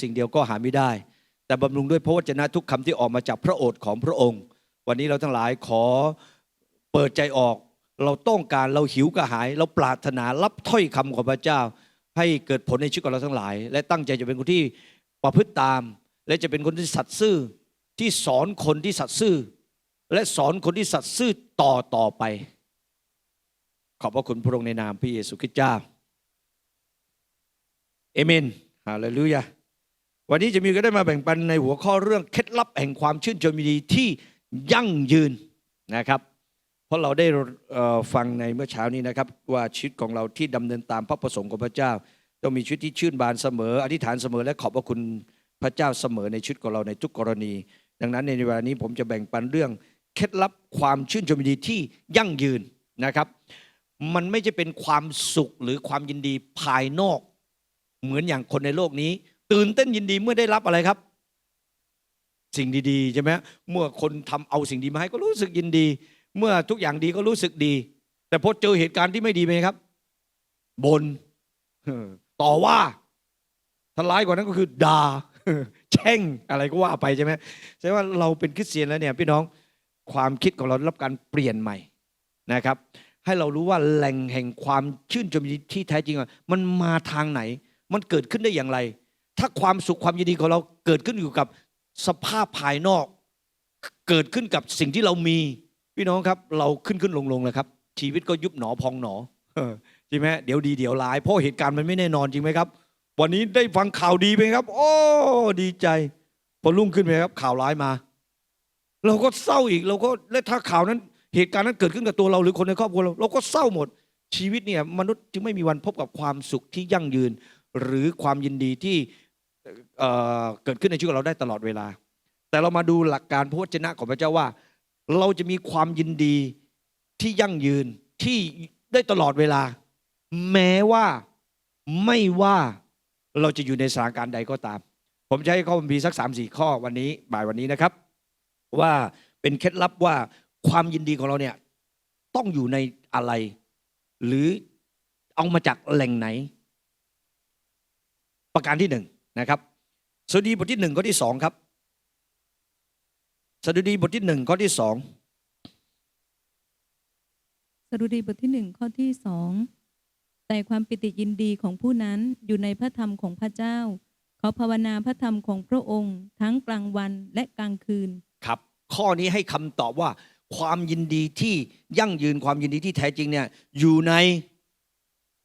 สิ่งเดียวก็หาไม่ได้ แต่บำรุงด้วยพระวจนะทุกคำที่ออกมาจากพระโอษฐ์ของพระองค์ วันนี้เราทั้งหลายขอเปิดใจออก เราต้องการเราหิวกระหาย เราปรารถนารับถ้อยคำของพระเจ้า ให้เกิดผลในชีวิตของเราทั้งหลาย และตั้งใจจะเป็นคนที่ประพฤติตาม และจะเป็นคนที่สัตย์ซื่อที่สอนคนที่สัตย์ซื่อ และสอนคนที่สัตย์ซื่อต่อต่อไป ขอบพระคุณพระองค์ในนามพระเยซูคริสต์เจ้าเอเมนฮาเลลูยา วันนี้จะมีก็ได้มาแบ่งปันในหัวข้อเรื่องเคล็ดลับแห่งความชื่นชมยินดีที่ยั่งยืนนะครับ เพราะเราได้ฟังในเมื่อเช้านี้นะครับ ว่าชีวิตของเราที่ดำเนินตามพระประสงค์ของพระเจ้า ต้องมีชีวิตที่ชื่นบานเสมอ อธิษฐานเสมอและขอบพระคุณพระเจ้าเสมอในชีวิตของเราในทุกกรณี ดังนั้นในเวลานี้ผมจะแบ่งปันเรื่องเคล็ดลับความชื่นชมยินดีที่ยั่งยืนนะครับ มันไม่ใช่เป็นความสุขหรือความยินดีภายนอก เหมือนอย่างคนในโลกนี้ ตื่นเต้นยินดีเมื่อได้รับอะไรครับ สิ่งดีๆใช่ไหมเมื่อคนทำเอาสิ่งดีมาให้ก็รู้สึกยินดี เมื่อทุกอย่างดีก็รู้สึกดี แต่พอเจอเหตุการณ์ที่ไม่ดีไหมครับบนต่อว่าทลายกว่านั้นก็คือด่าแช่งอะไรก็ว่าไปใช่ไหมแสดงว่าเราเป็นคริสเตียนแล้วเนี่ยพี่น้องความคิดของเราได้รับการเปลี่ยนใหม่นะครับ ให้เรารู้ว่าแหล่งแห่งความชื่นชมยินดีที่แท้จริงมันมาทางไหน มันเกิดขึ้นได้อย่างไร ถ้าความสุขความยินดีของเราเกิดขึ้นอยู่กับสภาพภายนอก เกิดขึ้นกับสิ่งที่เรามีพี่น้องครับ เราขึ้นขึ้นลงลงเลยครับ ชีวิตก็ยุบหนอพองหนอเออจริงไหมเดี๋ยวดีเดี๋ยวร้ายเพราะเหตุการณ์มันไม่แน่นอนจริงไหมครับ วันนี้ได้ฟังข่าวดีไหมครับ โอ้ดีใจพอรุ่งขึ้นไปครับ ข่าวร้ายมา เราก็เศร้าอีกเราก็และถ้าข่าวนั้น เหตุการณ์นั้นเกิดขึ้นกับตัวเราหรือคนในครอบครัวเราเราก็เศร้าหมด ชีวิตเนี่ยมนุษย์จึงไม่มีวันพบกับความสุขที่ยั่งยืน หรือความยินดีที่ เเกิดขึ้นในชีวิตเราได้ตลอดเวลา แต่เรามาดูหลักการพระวจนะของพระเจ้าว่า เราจะมีความยินดีที่ยั่งยืนที่ได้ตลอดเวลา แม้ว่าไม่ว่าเราจะอยู่ในสถานการณ์ใดก็ตาม ผมให้ข้อบัญพีร์สักสามสี่ข้อวันนี้บ่ายวันนี้นะครับ ว่าเป็นเคล็ดลับว่าความยินดีของเราเนี่ยต้องอยู่ในอะไร หรือเอามาจากแหล่งไหน ประการที่หนึ่ง นะครับสดุดีบทที่หนึ่งข้อที่สองครับสดุดีบทที่หนึ่งข้อที่สองสดุดีบทที่หนึ่งข้อที่สองแต่ความปิติยินดีของผู้นั้นอยู่ในพระธรรมของพระเจ้า เขาภาวนาพระธรรมของพระองค์ ทั้งกลางวันและกลางคืนครับ ข้อนี้ให้คำตอบว่า ความยินดีที่ยั่งยืนความยินดีที่แท้จริงเนี่ยอยู่ใน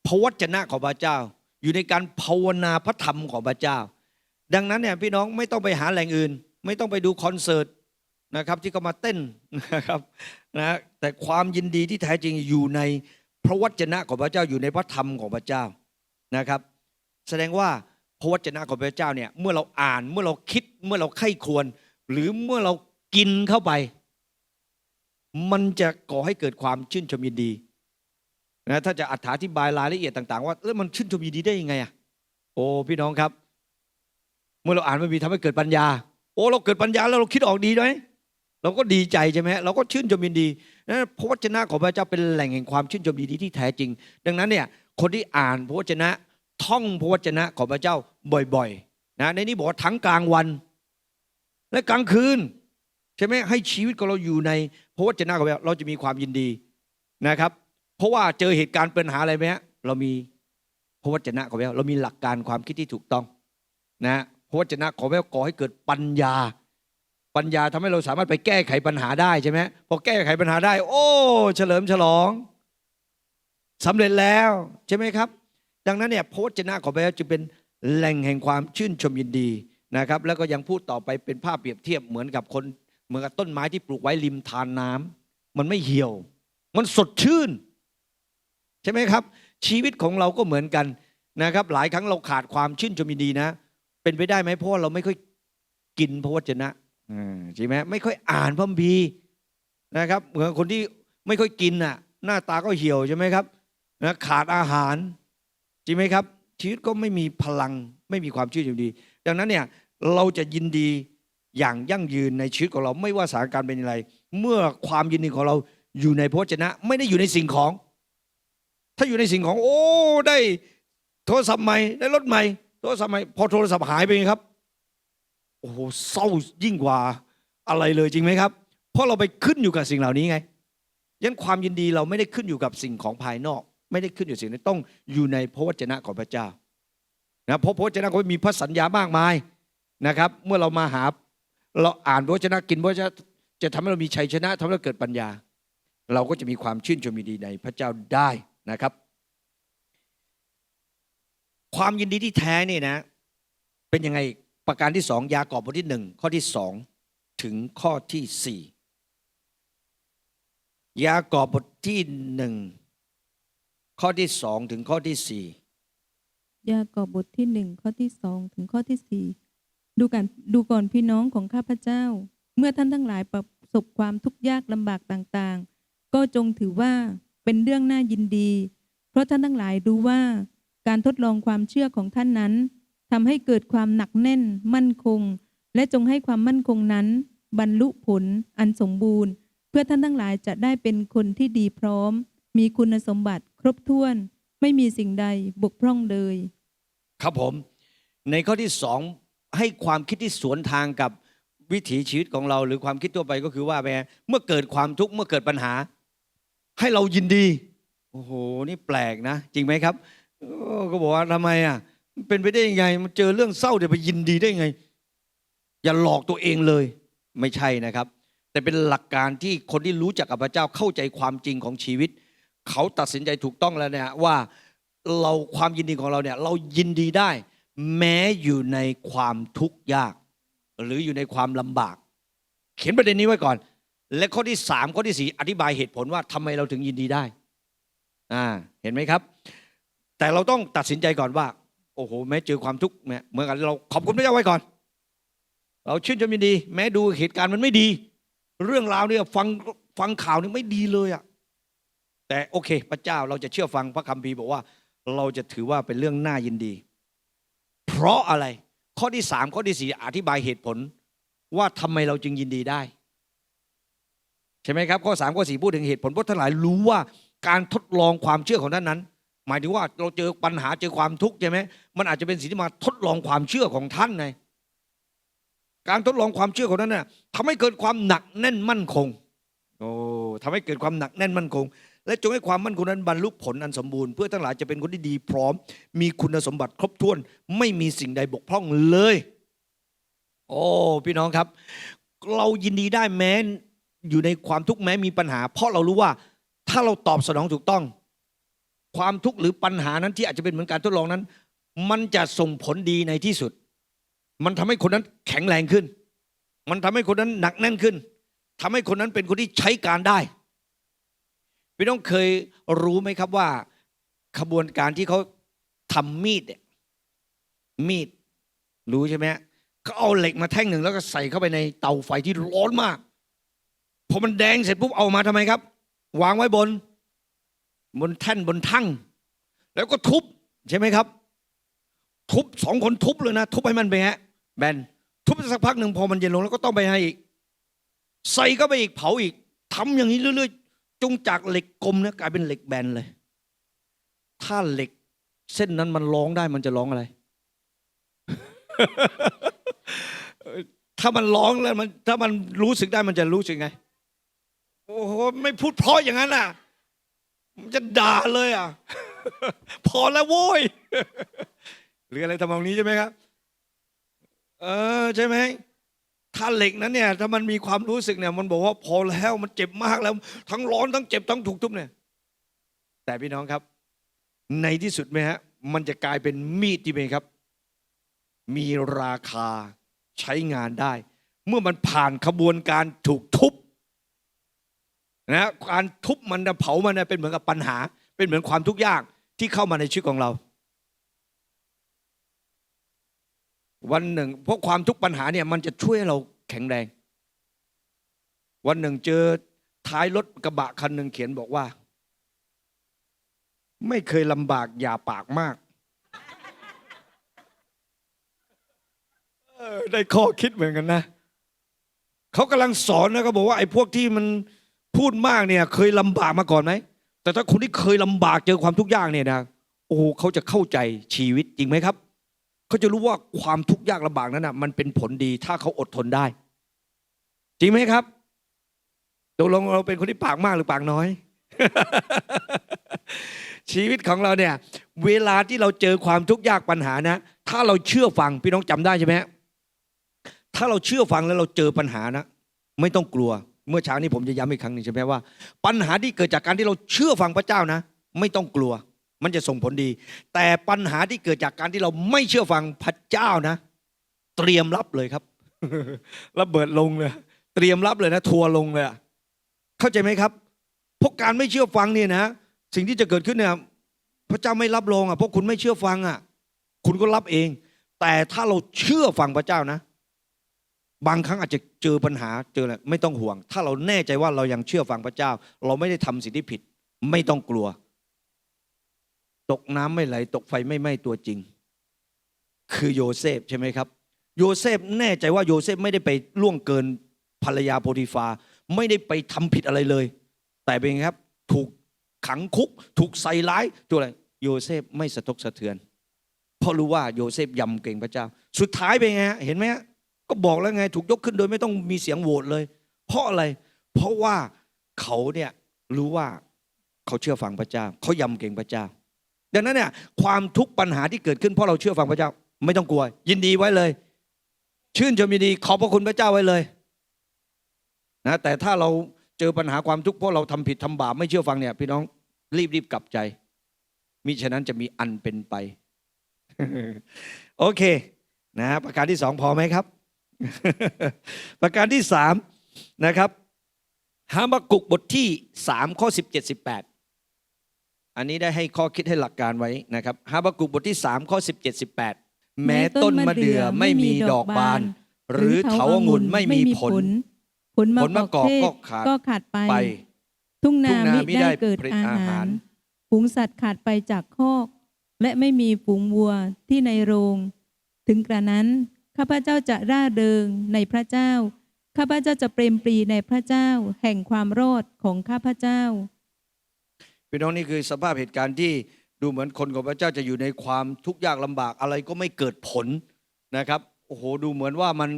พระวจนะของพระเจ้า อยู่ในการภาวนาพระธรรมของพระเจ้า ดังนั้นเนี่ยพี่น้องไม่ต้องไปหาแหล่งอื่น ไม่ต้องไปดูคอนเสิร์ตนะครับที่เขามาเต้นนะครับนะแต่ความยินดีที่แท้จริงอยู่ในพระวจนะของพระเจ้าอยู่ในพระธรรมของพระเจ้านะครับ แสดงว่าพระวจนะของพระเจ้าเนี่ยเมื่อเราอ่านเมื่อเราคิดเมื่อเราไข้ควร หรือเมื่อเรากินเข้าไป มันจะก่อให้เกิดความชื่นชมยินดี นะถ้าจะอธิบายรายละเอียดต่างๆ ว่าเออมันชื่นชมยินดีได้ยังไงอะโอ้พี่น้องครับ เมื่อเราอ่านมันมีทำให้เกิดปัญญา โอ้เราเกิดปัญญาแล้วเราคิดออกดีไหมเราก็ดีใจใช่ไหมเราก็ชื่นชมยินดีนะพระวจนะของพระเจ้าเป็นแหล่งแห่งความชื่นชมยินดีที่แท้จริง ดังนั้นเนี่ยคนที่อ่านพระวจนะท่องพระวจนะของพระเจ้าบ่อยๆนะในนี้บอกว่าทั้งกลางวัน และกลางคืนใช่ไหมให้ชีวิตของเราอยู่ในพระวจนะของพระเจ้าเราจะมีความยินดีนะครับ เพราะว่าเจอเหตุการณ์ปัญหาอะไรไหมฮะเรามีพระวจนะของพระเจ้าเรามีหลักการความคิดที่ถูกต้องนะพระวจนะของพระเจ้าก่อให้เกิดปัญญา ปัญญาทำให้เราสามารถไปแก้ไขปัญหาได้ใช่ไหมพอแก้ไขปัญหาได้ โอ้ เฉลิมฉลองสำเร็จแล้วใช่ไหมครับ ดังนั้นเนี่ยพระวจนะของพระเจ้าจึงเป็นแหล่งแห่งความชื่นชมยินดีนะครับ แล้วก็ยังพูดต่อไปเป็นภาพเปรียบเทียบเหมือนกับคนเหมือนกับต้นไม้ที่ปลูกไว้ริมทานน้ำมันไม่เหี่ยว มันสดชื่น ใช่ไหมครับ ชีวิตของเราก็เหมือนกันนะครับ หลายครั้งเราขาดความชื่นชมยินดีนะ เป็นไปได้ไหมเพราะาเราไม่ค่อยกินพระวจนะใช่ไหมไม่ค่อยอ่านพระคัมภีร์นะครับเหมือนคนที่ไม่ค่อยกินน่ะ หน้าตาก็เหี่ยวใช่ไหมครับนะขาดอาหารจริงไหมครับ ชีวิตก็ไม่มีพลังไม่มีความชื่นชมินดี ดังนั้นเนี่ยเราจะยินดีอย่างยั่งยืนในชีวิตของเราไม่ว่าสถานการณ์เป็นอย่างไร เมื่อความยินดีของเราอยู่ในพระวจนะ ไม่ได้อยู่ในสิ่งของ ถ้าอยู่ในสิ่งของ โอ้ได้โทรศัพท์ใหม่ได้รถใหม่โทรศัพท์ใหม่พอโทรศัพท์หายไปครับโอ้โหเศร้ายิ่งกว่าอะไรเลยจริงไหมครับ เพราะเราไปขึ้นอยู่กับสิ่งเหล่านี้ไงยันความยินดีเราไม่ได้ขึ้นอยู่กับสิ่งของภายนอก ไม่ได้ขึ้นอยู่สิ่งนี้ต้องอยู่ในพระวจนะของพระเจ้านะเพราะพระวจนะของมีพระสัญญามากมายนะครับ เมื่อเรามาหาเราอ่านพระวจนะกินพระวจนะจะทำให้เรามีชัยชนะทำให้เราเกิดปัญญา เราก็จะมีความชื่นชมยินดีในพระเจ้าได้ นะครับ ความยินดีที่แท้นี่นะ เป็นยังไงประการที่สองยากอบบทที่หนึ่งข้อที่สองถึงข้อที่สี่ยากอบบทที่หนึ่งข้อที่สองถึงข้อที่สี่ยากอบบทที่หนึ่งข้อที่สองถึงข้อที่สี่ดูกันดูก่อนพี่น้องของข้าพเจ้า เมื่อท่านทั้งหลายประสบความทุกข์ยากลำบากต่างๆ ก็จงถือว่า เป็นเรื่องน่ายินดี เพราะท่านทั้งหลายรู้ว่าการทดลองความเชื่อของท่านนั้นทำให้เกิดความหนักแน่น มั่นคง และจงให้ความมั่นคงนั้น บรรลุผล อันสมบูรณ์ เพื่อท่านทั้งหลายจะได้เป็นคนที่ดีพร้อม มีคุณสมบัติครบถ้วน ไม่มีสิ่งใดบกพร่องเลย ครับผม ในข้อที่สองให้ความคิดที่สวนทางกับวิถีชีวิตของเรา หรือความคิดทั่วไปก็คือว่าแม่เมื่อเกิดความทุกข์เมื่อเกิดปัญหา ให้เรายินดี โอ้โห นี่แปลกนะ จริงไหมครับก็บอกว่าทำไมอะเป็นไปได้ยังไง มันเจอเรื่องเศร้าเดี๋ยวไปยินดีได้ยังไง อย่าหลอกตัวเองเลย ไม่ใช่นะครับ แต่เป็นหลักการที่คนที่รู้จักกับพระเจ้าเข้าใจความจริงของชีวิต เขาตัดสินใจถูกต้องแล้วเนี่ยว่าเราความยินดีของเราเนี่ย เรายินดีได้ แม้อยู่ในความทุกข์ยาก หรืออยู่ในความลำบาก เขียนประเด็นนี้ไว้ก่อน และข้อที่สามข้อที่สี่อธิบายเหตุผลว่าทำไมเราถึงยินดีได้อ่าเห็นไหมครับ แต่เราต้องตัดสินใจก่อนว่า โอ้โห แม้เจอความทุกข์เนี่ยเหมือนกันเราขอบคุณพระเจ้าไว้ก่อน เราชื่นชมยินดี แม้ดูเหตุการณ์มันไม่ดี เรื่องราวเนี่ยฟังฟังข่าวนี่ไม่ดีเลยอะแต่โอเค พระเจ้าเราจะเชื่อฟังพระคัมภีร์บอกว่า เราจะถือว่าเป็นเรื่องน่ายินดี เพราะอะไรข้อที่สามข้อที่สี่อธิบายเหตุผลว่าทำไมเราจึงยินดีได้ ใช่ไหมครับ ข้อสามข้อสี่พูดถึงเหตุผลเพราะทั้งหลายรู้ว่าการทดลองความเชื่อของท่านนั้น หมายถึงว่าเราเจอปัญหาเจอความทุกข์ใช่ไหมมันอาจจะเป็นสิ่งที่มาทดลองความเชื่อของท่านไงการทดลองความเชื่อของท่านน่ะทำให้เกิดความหนักแน่นมั่นคงโอ้ทำให้เกิดความหนักแน่นมั่นคง และจงให้ความมั่นคงนั้นบรรลุผลอันสมบูรณ์เพื่อทั้งหลายจะเป็นคนที่ดีพร้อม มีคุณสมบัติครบถ้วน ไม่มีสิ่งใดบกพร่องเลย โอ้พี่น้องครับ เรายินดีได้แม้ อยู่ในความทุกข์แม้มีปัญหา เพราะเรารู้ว่าถ้าเราตอบสนองถูกต้อง ความทุกข์หรือปัญหานั้นที่อาจจะเป็นเหมือนการทดลองนั้น มันจะส่งผลดีในที่สุด มันทำให้คนนั้นแข็งแรงขึ้น มันทำให้คนนั้นหนักแน่นขึ้นทำให้คนนั้นเป็นคนที่ใช้การได้พี่น้องเคยรู้ไหมครับว่า ขบวนการที่เขาทำมีดเนี่ยมีดรู้ใช่ไหมเขาเอาเหล็กมาแท่งหนึ่งแล้วก็ใส่เข้าไปในเตาไฟที่ร้อนมาก พอมันแดงเสร็จปุ๊บเอามาทำไมครับ วางไว้บน บนแท่นบนทั่งแล้วก็ทุบใช่ไหมครับ ทุบสองคนทุบเลยนะ ทุบให้มันไปนไงแบนทุบไปสักพักหนึ่งพอมันเย็นลงแล้วก็ต้องไปให้อีก ใส่ก็ไปอีกเผาอีกทำอย่างนี้เรื่อยๆจงจากเหล็กกลมนะกลายเป็นเหล็กแบนเลย ถ้าเหล็ก เส้นนั้นมันร้องได้มันจะร้องอะไร ถ้ามันร้องแล้วมันถ้ามันรู้สึกได้มันจะรู้สึกไง โอ้โหไม่พูดเพราะอย่างนั้นอะมันจะด่าเลยอะ พอแล้วโว้ยหรืออะไรทำนองนี้ใช่ไหมครับ เออใช่ไหมถ้าเหล็กนั้นเนี่ย ถ้ามันมีความรู้สึกเนี่ย มันบอกว่าพอแล้วมันเจ็บมากแล้ว ทั้งร้อนทั้งเจ็บทั้งถูกทุบเนี่ย แต่พี่น้องครับ ในที่สุดไหมฮะ มันจะกลายเป็นมีดที่เป็นครับ มีราคาใช้งานได้ เมื่อมันผ่านขบวนการถูกทุบ นะการทุบมันเผามันเป็นเหมือนกับปัญหา เป็นเหมือนความทุกข์ยากที่เข้ามาในชีวิตของเรา วันหนึ่งเพราะความทุกข์ปัญหาเนี่ยมันจะช่วยเราแข็งแรง วันหนึ่งเจอท้ายรถกระบะคันหนึ่งเขียนบอกว่า ไม่เคยลำบากอย่าปากมากได้ข้อคิดเหมือนกันนะเขากำลังสอนนะเขาบอกว่าไอ้พวกที่มัน พูดมากเนี่ย เคยลำบากมาก่อนไหมแต่ถ้าคนที่เคยลำบากเจอความทุกข์ยากเนี่ยนะโอ้เขาจะเข้าใจชีวิตจริงไหมครับเขาจะรู้ว่าความทุกข์ยากลำบากนั้นนะมันเป็นผลดีถ้าเขาอดทนได้ จริงไหมครับตกลงเราเป็นคนที่ปากมากหรือปากน้อย ชีวิตของเราเนี่ย เวลาที่เราเจอความทุกข์ยากปัญหานะ ถ้าเราเชื่อฟังพี่น้องจำได้ใช่ไหมถ้าเราเชื่อฟังแล้วเราเจอปัญหานะ ไม่ต้องกลัว เมื่อเช้านี้ผมจะย้ำอีกครั้งหนึ่งใช่ไหมว่า ปัญหาที่เกิดจากการที่เราเชื่อฟังพระเจ้านะ ไม่ต้องกลัว มันจะส่งผลดี แต่ปัญหาที่เกิดจากการที่เราไม่เชื่อฟังพระเจ้านะ เตรียมรับเลยครับระเบิดลงเลย เตรียมรับเลยนะทัวร์ลงเลยอะเข้าใจไหมครับเพราะการไม่เชื่อฟังเนี่ยนะสิ่งที่จะเกิดขึ้นเนี่ยพระเจ้าไม่รับรองอะเพราะคุณไม่เชื่อฟังอะ คุณก็รับเอง แต่ถ้าเราเชื่อฟังพระเจ้านะ บางครั้งอาจจะเจอปัญหาเจออะไรไม่ต้องห่วง ถ้าเราแน่ใจว่าเรายังเชื่อฟังพระเจ้า เราไม่ได้ทำสิ่งที่ผิด ไม่ต้องกลัว ตกน้ำไม่ไหล ตกไฟไม่ไหม้ตัวจริง คือโยเซฟใช่ไหมครับ โยเซฟแน่ใจว่าโยเซฟไม่ได้ไปล่วงเกินภรรยาโพธิฟา ไม่ได้ไปทำผิดอะไรเลย แต่เป็นไงครับ ถูกขังคุก ถูกใส่ร้ายตัวอะไรโยเซฟไม่สะทกสะเทือน เพราะรู้ว่าโยเซฟยำเก่งพระเจ้า สุดท้ายเป็นไงฮะเห็นไหมฮะ ก็บอกแล้วไงถูกยกขึ้นโดยไม่ต้องมีเสียงโหวตเลย เพราะอะไร เพราะว่าเขาเนี่ยรู้ว่าเขาเชื่อฟังพระเจ้า เขายำเก่งพระเจ้า ดังนั้นเนี่ยความทุกปัญหาที่เกิดขึ้นเพราะเราเชื่อฟังพระเจ้า ไม่ต้องกลัว ยินดีไว้เลย ชื่นชมยินดีขอบพระคุณพระเจ้าไว้เลยนะแต่ถ้าเราเจอปัญหาความทุกข์เพราะเราทำผิดทำบาปไม่เชื่อฟังเนี่ยพี่น้องรีบรีบกลับใจ มิฉะนั้นจะมีอันเป็นไป โอเค นะฮะประการที่สองพอไหมครับ ประการที่สามนะครับฮาบากุกบทที่สามข้อสิบเจ็ดสิบแปดอันนี้ได้ให้ข้อคิดให้หลักการไว้นะครับฮาบากุกบทที่สามข้อสิบเจ็ดสิบแปดแม้ต้นมะเดื่อไม่มีดอกบาน หรือเถาองุ่นไม่มีผล ผลมะผลมะกกออกกเทศก็ขาดก็ขาดไปไป ทุ่งนาทุ่งนามิมิได้ได้เกิดผลิตอาอาหาหารรฝูงสัตว์ขาดไปจากคอก และไม่มีฝูงวัวที่ในโรง ถึงกระนั้น ข้าพเจ้าจะร่าเริงในพระเจ้า ข้าพเจ้าจะเปรมปรีในพระเจ้า แห่งความรอดของข้าพเจ้าพี่น้องนี่คือสภาพเหตุการณ์ที่ดูเหมือนคนของพระเจ้าจะอยู่ในความทุกข์ยากลำบากอะไรก็ไม่เกิดผลนะครับโอ้โหดูเหมือนว่ามัน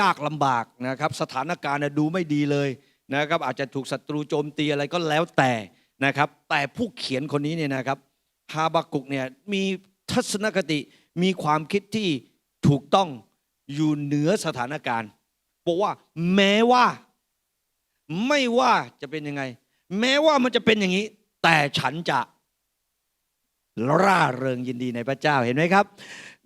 ยากลำบากนะครับ สถานการณ์ดูไม่ดีเลยนะครับ อาจจะถูกศัตรูโจมตีอะไรก็แล้วแต่นะครับ แต่ผู้เขียนคนนี้เนี่ยนะครับฮาบากุกเนี่ยมีทัศนคติมีความคิดที่ ถูกต้องอยู่เหนือสถานการณ์บอกว่าแม้ว่าไม่ว่าจะเป็นยังไง แม้ว่ามันจะเป็นอย่างนี้ แต่ฉันจะร่าเริงยินดีในพระเจ้าเห็นไหมครับ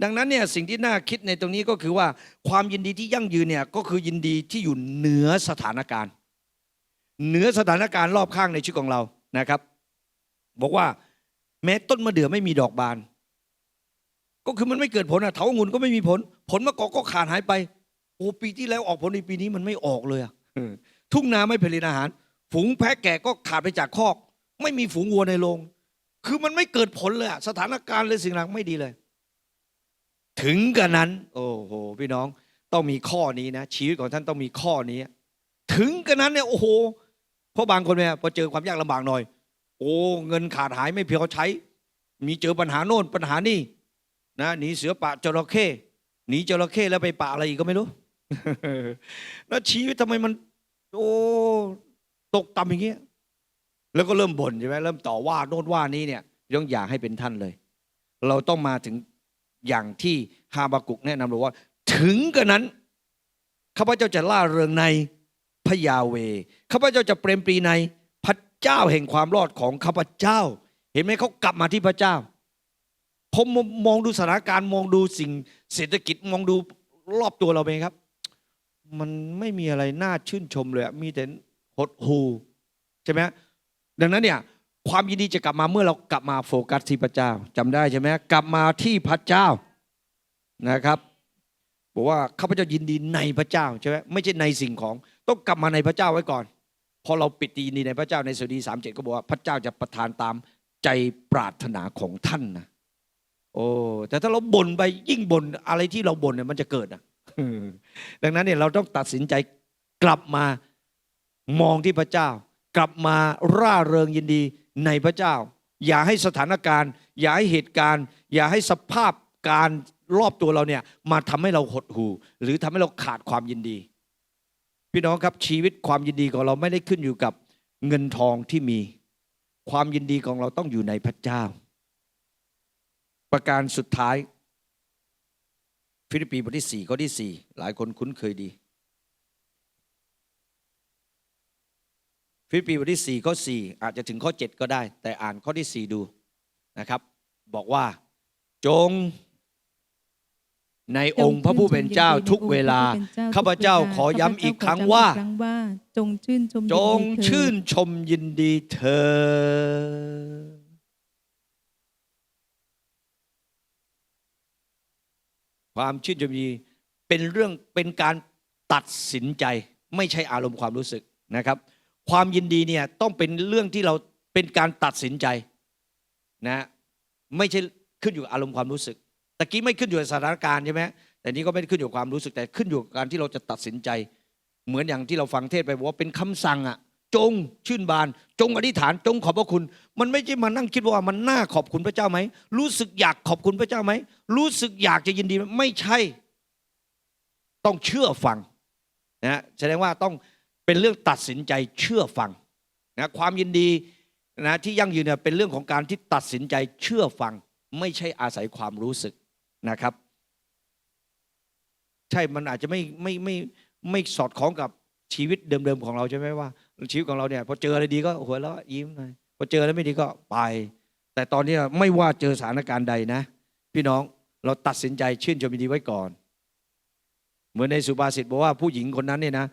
ดังนั้นเนี่ยสิ่งที่น่าคิดในตรงนี้ก็คือว่าความยินดีที่ยั่งยืนเนี่ยก็คือยินดีที่อยู่เหนือสถานการณ์ เหนือสถานการณ์รอบข้างในชีวิตของเรานะครับ บอกว่าแม้ต้นมะเดื่อไม่มีดอกบาน ก็คือมันไม่เกิดผลอะเถาองุ่นก็ไม่มีผล ผลมะกอกก็ขาดหายไป โอ้ปีที่แล้วออกผลในปีนี้มันไม่ออกเลยอะเออทุ่งนาไม่ผลิตอาหาร ฝูงแพะแกะก็ขาดไปจากคอก ไม่มีฝูงวัวในโรงคือมันไม่เกิดผลเลยอะสถานการณ์เลยสิ่งหลังไม่ดีเลย ถึงกันนั้น โอ้โหพี่น้องต้องมีข้อนี้นะชีวิตของท่านต้องมีข้อนี้ ถึงกันนั้นเนี่ยโอ้โหเพราะบางคนเนี่ยพอเจอความยากลำบากหน่อย โอ้เงินขาดหายไม่เพียงพอใช้ มีเจอปัญหาโน่นปัญหานี่ นะหนีเสือป่าจระเข้หนีจระเข้แล้วไปป่าอะไรอีกก็ไม่รู้ แล้วชีวิตทำไมมัน โอ้ตกต่ำอย่างเงี้ยแล้วก็เริ่มบ่นใช่ไหมเริ่มต่อว่าโน่นว่านี้เนี่ยต้องอยากให้เป็นท่านเลย เราต้องมาถึงอย่างที่ฮาบากุกแนะนำเราว่า ถึงกระนั้นข้าพเจ้าจะล่าเริงในพยาเวข้าพเจ้าจะเปรมปรีในพระเจ้าแห่งความรอดของข้าพเจ้า เห็นไหมเขากลับมาที่พระเจ้า ผมมองดูสถานการณ์มองดูสิ่งเศรษฐกิจมองดูรอบตัวเราเองครับ มันไม่มีอะไรน่าชื่นชมเลยมีแต่หดหูใช่ไหมดังนั้นเนี่ยความยินดีจะกลับมาเมื่อเรากลับมาโฟกัสที่พระเจ้าจำได้ใช่ไหมกลับมาที่พระเจ้านะครับบอกว่าข้าพเจ้ายินดีในพระเจ้าใช่ไหมไม่ใช่ในสิ่งของ ต้องกลับมาในพระเจ้าไว้ก่อนพอเราปิดยินดีในพระเจ้าในสดีสามเจ็ดก็บอกว่าพระเจ้าจะประทานตามใจปรารถนาของท่านนะ โอ้แต่ถ้าเราบ่นไปยิ่งบ่นอะไรที่เราบ่นเนี่ยมันจะเกิดนะดังนั้นเนี่ยเราต้องตัดสินใจกลับมามองที่พระเจ้า กลับมาร่าเริงยินดีในพระเจ้า อย่าให้สถานการณ์ อย่าให้เหตุการณ์ อย่าให้สภาพการรอบตัวเราเนี่ยมาทำให้เราหดหู่ หรือทำให้เราขาดความยินดี พี่น้องครับชีวิตความยินดีของเราไม่ได้ขึ้นอยู่กับเงินทองที่มี ความยินดีของเราต้องอยู่ในพระเจ้า ประการสุดท้าย ฟิลิปปีบทที่สี่ข้อที่สี่หลายคนคุ้นเคยดี ฟิลิปปีบทที่สี่ข้อสี่อาจจะถึงข้อเจ็ดก็ได้ แต่อ่านข้อที่สี่ดูนะครับ บอกว่าจงในองค์พระผู้เป็นเจ้าทุกเวลา ข้าพเจ้าขอย้ำอีกครั้งว่าครั้งว่าจงชื่นชมจงยินดีเถิดชื่นชมยินดีเธอ ความชื่นชมยินดีเป็นเรื่องเป็นการตัดสินใจ ไม่ใช่อารมณ์ความรู้สึกนะครับ ความยินดีเนี่ยต้องเป็นเรื่องที่เราเป็นการตัดสินใจนะไม่ใช่ขึ้นอยู่อารมณ์ความรู้สึกตะกี้ไม่ขึ้นอยู่สถานการณ์ใช่ไหมแต่นี้ก็ไม่ได้ขึ้นอยู่ความรู้สึกแต่ขึ้นอยู่กับการที่เราจะตัดสินใจ เหมือนอย่างที่เราฟังเทศไปบอกว่าเป็นคำสั่งอะ จงชื่นบาน จงอธิษฐาน จงขอบพระคุณ มันไม่ใช่มานั่งคิดว่ามันน่าขอบคุณพระเจ้าไหมรู้สึกอยากขอบคุณพระเจ้าไหมรู้สึกอยากจะยินดีไมไม่ใช่ ต้องเชื่อฟังนะแสดงว่าต้องเป็นเรื่องตัดสินใจเชื่อฟังนะความยินดีนะที่ยั่งยืนเนี่ยเป็นเรื่องของการที่ตัดสินใจเชื่อฟัง ไม่ใช่อาศัยความรู้สึกนะครับ ใช่มันอาจจะไม่ไม่ไม่ไม่สอดคล้องกับชีวิตเดิมๆของเราใช่ไหมว่า ชีวิตของเราเนี่ยพอเจออะไรดีก็หัวเราะยิ้มหน่อยพอเจออะไรไม่ดีก็ไป แต่ตอนนี้ไม่ว่าเจอสถานการณ์ใดนะ พี่น้องเราตัดสินใจชื่นชมยินดีไว้ก่อน เหมือนในสุภาษิตบอกว่าผู้หญิงคนนั้นเนี่ยนะ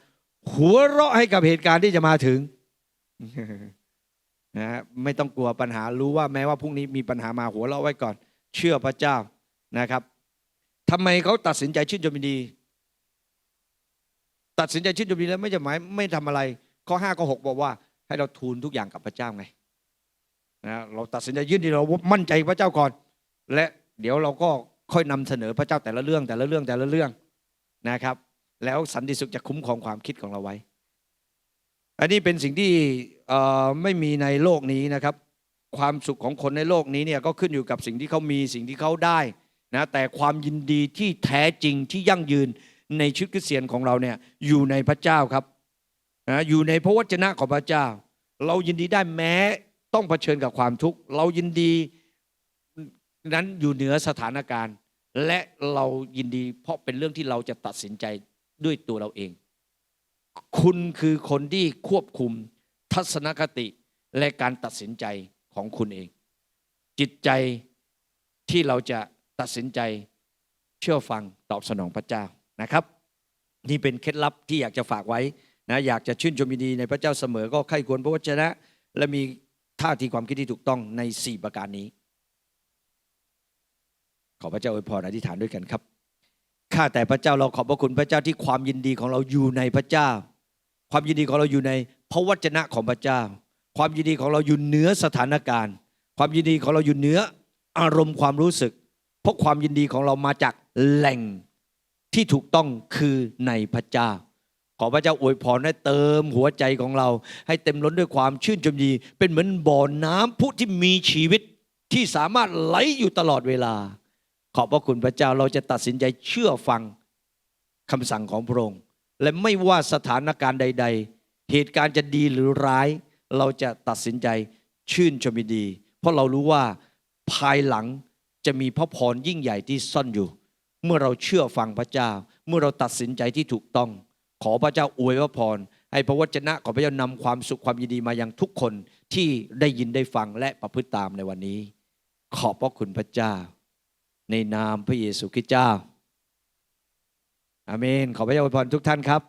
หัวเราะให้กับเหตุการณ์ที่จะมาถึงนะฮะไม่ต้องกลัวปัญหารู้ว่าแม้ว่าพรุ่งนี้มีปัญหามาหัวเราะไว้ก่อน เชื่อพระเจ้านะครับทำไมเขาตัดสินใจชื่นชมยินดี ตัดสินใจชื่นชมยินดีแล้วไม่จะหมายไม่ทำอะไร ข้อห้าข้อหกบอกว่า ให้เราทูลทุกอย่างกับพระเจ้าไงนะเราตัดสินใจยื่นดีเรามั่นใจพระเจ้าก่อน และเดี๋ยวเราก็ค่อยนำเสนอพระเจ้าแต่ละเรื่องแต่ละเรื่องแต่ละเรื่องนะครับ แล้วสันติสุขจะคุ้มครองความคิดของเราไว้ อันนี้เป็นสิ่งที่ไม่มีในโลกนี้นะครับ ความสุขของคนในโลกนี้เนี่ยก็ขึ้นอยู่กับสิ่งที่เขามีสิ่งที่เขาได้นะแต่ความยินดีที่แท้จริงที่ยั่งยืนในชีวิตคริสเตียนของเราเนี่ยอยู่ในพระเจ้าครับ นะอยู่ในพระวจนะของพระเจ้า เรายินดีได้แม้ต้องเผชิญกับความทุกข์ เรายินดีนั้นอยู่เหนือสถานการณ์ และเรายินดีเพราะเป็นเรื่องที่เราจะตัดสินใจด้วยตัวเราเอง คุณคือคนที่ควบคุมทัศนคติและการตัดสินใจของคุณเอง จิตใจที่เราจะตัดสินใจเชื่อฟังตอบสนองพระเจ้านะครับ นี่เป็นเคล็ดลับที่อยากจะฝากไว้ นะอยากจะชื่นชมยินดีในพระเจ้าเสมอก็ใคร่ควรพระวจนะ และมีท่าทีความคิดที่ถูกต้องใน 4 ประการนี้ ขอพระเจ้าอวยพรอธิษฐานด้วยกันครับข้าแต่พระเจ้าเราขอบพระคุณพระเจ้าที่ความยินดีของเราอยู่ในพระเจ้า ความยินดีของเราอยู่ในพระวจนะของพระเจ้า ความยินดีของเราอยู่เหนือสถานการณ์ ความยินดีของเราอยู่เหนืออารมณ์ความรู้สึก เพราะความยินดีของเรามาจากแหล่งที่ถูกต้องคือในพระเจ้า ขอพระเจ้าอวยพรให้เติมหัวใจของเรา ให้เต็มล้นด้วยความชื่นชมยินดีเป็นเหมือนบ่อน้ำผู้ที่มีชีวิตที่สามารถไหลอยู่ตลอดเวลา ขอบพระคุณพระเจ้าเราจะตัดสินใจเชื่อฟังคำสั่งของพระองค์ และไม่ว่าสถานการณ์ใด ๆ เหตุการณ์จะดีหรือร้าย เราจะตัดสินใจชื่นชมยินดี เพราะเรารู้ว่าภายหลังจะมีพระพรยิ่งใหญ่ที่ซ่อนอยู่ เมื่อเราเชื่อฟังพระเจ้า เมื่อเราตัดสินใจที่ถูกต้อง ขอพระเจ้าอวยพระพรให้พระวจนะของพระเจ้านำความสุขความยินดีมายังทุกคนที่ได้ยินได้ฟังและประพฤติตามในวันนี้ ขอบพระคุณพระเจ้า ในนามพระเยซูคริสต์เจ้าอาเมน ขอพระเจ้าอวยพรทุกท่านครับ